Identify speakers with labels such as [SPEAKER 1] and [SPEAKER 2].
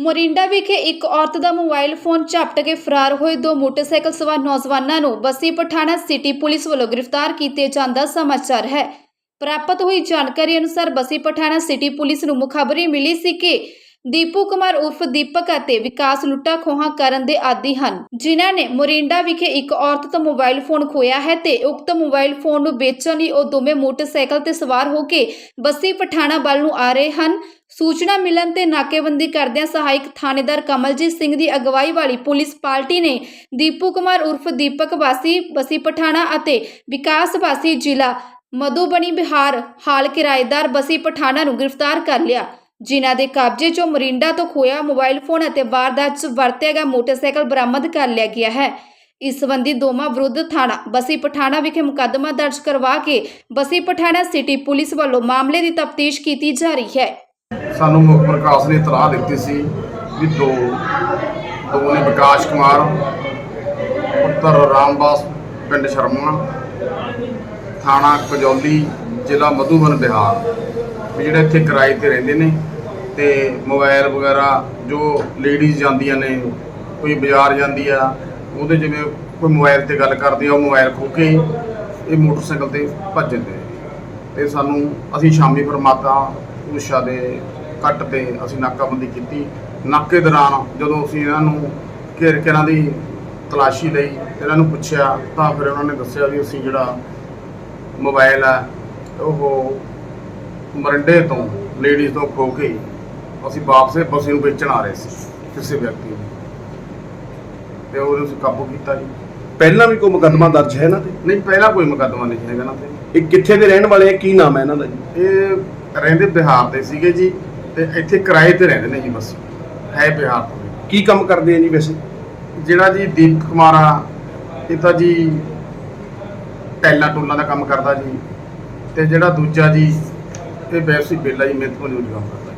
[SPEAKER 1] ਮੋਰਿੰਡਾ ਵਿਖੇ ਇੱਕ ਔਰਤ ਦਾ ਮੋਬਾਈਲ ਫੋਨ ਝਪਟ ਕੇ ਫਰਾਰ ਹੋਏ। ਦੋ ਮੋਟਰਸਾਈਕਲ ਸਵਾਰ ਨੌਜਵਾਨਾਂ ਨੂੰ ਬਸੀ ਪਠਾਣਾ ਸਿਟੀ ਪੁਲਿਸ ਵੱਲੋਂ ਗ੍ਰਿਫਤਾਰ ਕੀਤੇ ਜਾਣ ਦਾ ਸਮਾਚਾਰ ਹੈ। ਪ੍ਰਾਪਤ ਹੋਈ ਜਾਣਕਾਰੀ ਅਨੁਸਾਰ ਬਸੀ ਪਠਾਣਾ ਸਿਟੀ ਪੁਲਿਸ ਨੂੰ ਮੁਖਬਰੀ ਮਿਲੀ ਸੀ ਕਿ ਦੀਪੂ ਕੁਮਾਰ ਉਰਫ ਦੀਪਕ ਅਤੇ ਵਿਕਾਸ ਲੁੱਟਾ ਖੋਹਾਂ ਕਰਨ ਦੇ ਆਦੀ ਹਨ, ਜਿਨ੍ਹਾਂ ਨੇ ਮੋਰਿੰਡਾ ਵਿਖੇ ਇੱਕ ਔਰਤ ਤੋਂ ਮੋਬਾਈਲ ਫੋਨ ਖੋਇਆ ਹੈ ਤੇ ਉਕਤ ਮੋਬਾਈਲ ਫੋਨ ਨੂੰ ਵੇਚਣ ਲਈ ਉਹ ਦੋਵੇਂ ਮੋਟਰਸਾਈਕਲ ਤੇ ਸਵਾਰ ਹੋ ਕੇ ਬੱਸੀ ਪਠਾਣਾ ਵੱਲ ਨੂੰ ਆ ਰਹੇ ਹਨ। ਸੂਚਨਾ ਮਿਲਣ ਤੇ ਨਾਕੇਬੰਦੀ ਕਰਦਿਆਂ ਸਹਾਇਕ ਥਾਣੇਦਾਰ ਕਮਲਜੀਤ ਸਿੰਘ ਦੀ ਅਗਵਾਈ ਵਾਲੀ ਪੁਲਿਸ ਪਾਰਟੀ ਨੇ ਦੀਪੂ ਕੁਮਾਰ ਉਰਫ ਦੀਪਕ ਵਾਸੀ, ਬਸੀ ਪਠਾਣਾ ਅਤੇ ਵਿਕਾਸ ਵਾਸੀ ਜ਼ਿਲ੍ਹਾ ਮਧੂਬਨੀ ਬਿਹਾਰ ਹਾਲ ਕਿਰਾਏਦਾਰ ਬਸੀ ਪਠਾਣਾ ਨੂੰ ਗ੍ਰਿਫਤਾਰ ਕਰ ਲਿਆ। ਜਿਨ੍ਹਾਂ ਦੇ ਕਬਜ਼ੇ 'ਚੋਂ ਮਰਿੰਡਾ ਤੋਂ ਖੋਇਆ ਮੋਬਾਈਲ ਫੋਨ ਅਤੇ ਵਾਰਦਾਤ 'ਚ ਵਰਤਿਆ ਗਿਆ ਮੋਟਰਸਾਈਕਲ ਬਰਾਮਦ ਕਰ ਲਿਆ ਗਿਆ ਹੈ। ਇਸ ਸੰਬੰਧੀ ਦੋਵਾਂ ਵਿਰੁੱਧ ਥਾਣਾ ਬਸੀ ਪਠਾਣਾ ਵਿਖੇ ਮੁਕੱਦਮਾ ਦਰਜ ਕਰਵਾ ਕੇ ਬਸੀ ਪਠਾਣਾ ਸਿਟੀ ਪੁਲਿਸ ਵੱਲੋਂ ਮਾਮਲੇ ਦੀ ਤਫਤੀਸ਼ ਕੀਤੀ ਜਾ ਰਹੀ ਹੈ।
[SPEAKER 2] ਸਾਨੂੰ ਮੁਖ ਪ੍ਰਕਾਸ਼ ਨੇ ਇਤਲਾਹ ਦਿੱਤੀ ਸੀ ਵੀ ਦੋ ਦੋ ਨੇ ਵਿਕਾਸ ਕੁਮਾਰ, ਪੁੱਤਰ ਰਾਮਦਾਸ, ਪਿੰਡ ਸ਼ਰਮਾ ਥਾਣਾ ਕਜੌਲੀ ਜ਼ਿਲ੍ਹਾ ਮਧੂਬਨ ਬਿਹਾਰ। ਵੀ ਜਿਹੜੇ ਇੱਥੇ ਕਿਰਾਏ ਤੇ ਰਹਿੰਦੇ ਨੇ ਤੇ ਮੋਬਾਈਲ ਵਗੈਰਾ ਜੋ ਲੇਡੀਜ਼ ਜਾਂਦੀਆਂ ਨੇ, ਕੋਈ ਬਾਜ਼ਾਰ ਜਾਂਦੀ ਆ, ਉਹਦੇ ਜਿਵੇਂ ਕੋਈ ਮੋਬਾਈਲ ਤੇ ਗੱਲ ਕਰਦੀ ਆ, ਉਹ ਮੋਬਾਈਲ ਖੋ ਕੇ ਇਹ ਮੋਟਰਸਾਈਕਲ ਤੇ ਭੱਜ ਜਾਂਦੇ ਤੇ ਸਾਨੂੰ ਅਸੀਂ ਸ਼ਾਮੀ ਫਿਰ ਮਾਤਾ ਉਸ਼ਾ ਦੇ ਕੱਟ ਤੇ ਅਸੀਂ ਨਾਕਾਬੰਦੀ ਕੀਤੀ। ਨਾਕੇ ਦੌਰਾਨ ਜਦੋਂ ਅਸੀਂ ਇਹਨਾਂ ਨੂੰ ਘੇਰ ਕੇ ਇਹਨਾਂ ਦੀ ਤਲਾਸ਼ੀ ਲਈ ਇਹਨਾਂ ਨੂੰ ਪੁੱਛਿਆ, ਤਾਂ ਫਿਰ ਉਹਨਾਂ ਨੇ ਦੱਸਿਆ ਵੀ ਅਸੀਂ ਜਿਹੜਾ ਮੋਬਾਈਲ ਹੈ ਉਹ ਮਰੰਡੇ ਤੋਂ ਲੇਡੀਜ਼ ਤੋਂ ਖੋ ਕੇ ਅਸੀਂ ਵਾਪਸ ਬਸੇ ਨੂੰ ਵੇਚਣ ਆ ਰਹੇ ਸੀ ਕਿਸੇ ਵਿਅਕਤੀ ਨੂੰ। ਤੇ ਉਹਨੂੰ ਅਸੀਂ ਕਾਬੂ ਕੀਤਾ ਜੀ।
[SPEAKER 3] ਪਹਿਲਾਂ ਵੀ ਕੋਈ ਮੁਕੱਦਮਾ ਦਰਜ ਹੈ ਇਹਨਾਂ ਤੇ?
[SPEAKER 2] ਨਹੀਂ ਪਹਿਲਾਂ ਕੋਈ ਮੁਕੱਦਮਾ ਨਹੀਂ ਹੈਗਾ ਨਾ ਤੇ।
[SPEAKER 3] ਇਹ ਕਿੱਥੇ ਦੇ ਰਹਿਣ ਵਾਲੇ ਆ? ਕੀ ਨਾਮ ਹੈ ਇਹਨਾਂ ਦਾ ਜੀ?
[SPEAKER 2] ਇਹ ਰਹਿੰਦੇ ਬਿਹਾਰ ਦੇ ਸੀਗੇ ਜੀ ਤੇ ਇੱਥੇ ਕਿਰਾਏ ਤੇ ਰਹਿੰਦੇ ਨੇ ਜੀ ਬਸ। ਹੈ ਬਿਹਾਰ ਤੋਂ।
[SPEAKER 3] ਕੀ ਕੰਮ ਕਰਦੇ ਆ ਜੀ ਵੈਸੇ?
[SPEAKER 2] ਜਿਹੜਾ ਜੀ ਦੀਪਕ ਕੁਮਾਰ ਆ ਇਹ ਤਾਂ ਜੀ ਟੈਲਾ ਟੂਲਾਂ ਦਾ ਕੰਮ ਕਰਦਾ ਜੀ। ਤੇ ਜਿਹੜਾ ਦੂਜਾ ਜੀ ਇਹ ਵੈਸੀ ਬੇਲਾ ਜੀ ਮਿਹਨਤ ਮਜ਼ਦੂਰੀ ਕੰਮ ਕਰਦਾ